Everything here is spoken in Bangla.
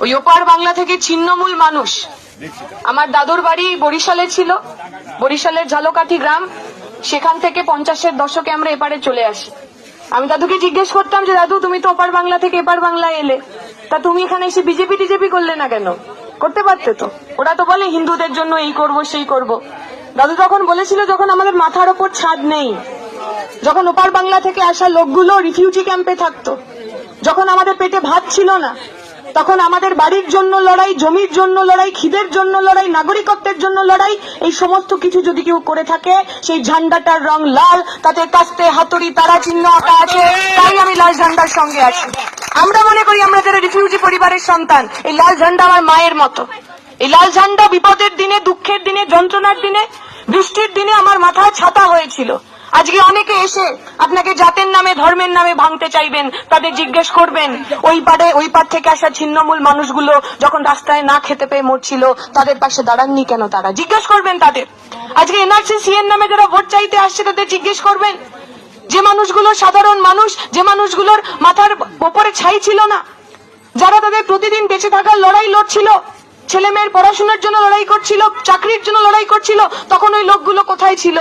ওই ওপার বাংলা থেকে ছিন্নমূল মানুষ। আমার দাদুর বাড়ি বরিশালে ছিল। বরিশালের ঝালকাঠি গ্রাম। সেখান থেকে পঞ্চাশের দশকে আমরা এপারে চলে আসি। আমি দাদুকে জিজ্ঞেস করতাম যে, দাদু, তুমি তো ওপার বাংলা থেকে এপার বাংলায় এলে। তা তুমি এখানে এসে বিজেপি টিজেপি করলে না কেন? করতে পারতে তো। ওরা তো বলে, হিন্দুদের জন্য এই করব, সেই করব। দাদু তখন বলেছিল, যখন আমাদের মাথার ওপর ছাদ নেই, যখন ওপার বাংলা থেকে আসা লোকগুলো রিফিউজি ক্যাম্পে থাকতো, যখন আমাদের পেটে ভাত ছিল না তখন আমাদের বাড়ির জন্য লড়াই, জমির জন্য লড়াই, খিদের জন্য লড়াই, নাগরিকত্বের জন্য লড়াই, এই সমস্ত কিছু যদি কেউ করে থাকে, সেই ঝান্ডাটার রং লাল, তাতে কাস্তে, হাতুড়ি, তারা চিহ্ন আঁকা আছে, তাই আমি লাল ঝান্ডার সঙ্গে আছি। আমরা মনে করি আমরা যারা রিফিউজি পরিবারের সন্তান, এই লাল ঝান্ডা আমার মায়ের মতো। এই লাল ঝান্ডা বিপদের দিনে, দুঃখের দিনে, যন্ত্রণার দিনে, বৃষ্টির দিনে আমার মাথায় ছাতা হয়েছিল। আজকে অনেকে এসে আপনাকে জাতের নামে, ধর্মের নামে ভাঙতে চাইবেন, তাদের জিজ্ঞেস করবেন, ওই পারে ওই পার থেকে আসা ছিন্নমূল মানুষগুলো যখন রাস্তায় না খেতে পেয়ে মরছিল, তাদের পাশে দাঁড়াননি কেন তারা? জিজ্ঞেস করবেন তাদের। আজকে এনআরসি সি এর নামে যারা ভোট চাইতে আসছে, তাদের জিজ্ঞেস করবেন। যে মানুষগুলো সাধারণ মানুষ, যে মানুষগুলোর মাথার ওপরে ছাই ছিল না, যারা তাদের প্রতিদিন বেঁচে থাকার লড়াই লড়ছিল ছেলে মেয়ের পড়াশোনার জন্য লড়াই করছিল, চাকরির জন্য লড়াই করছিল, তখন ওই লোকগুলো কোথায় ছিল?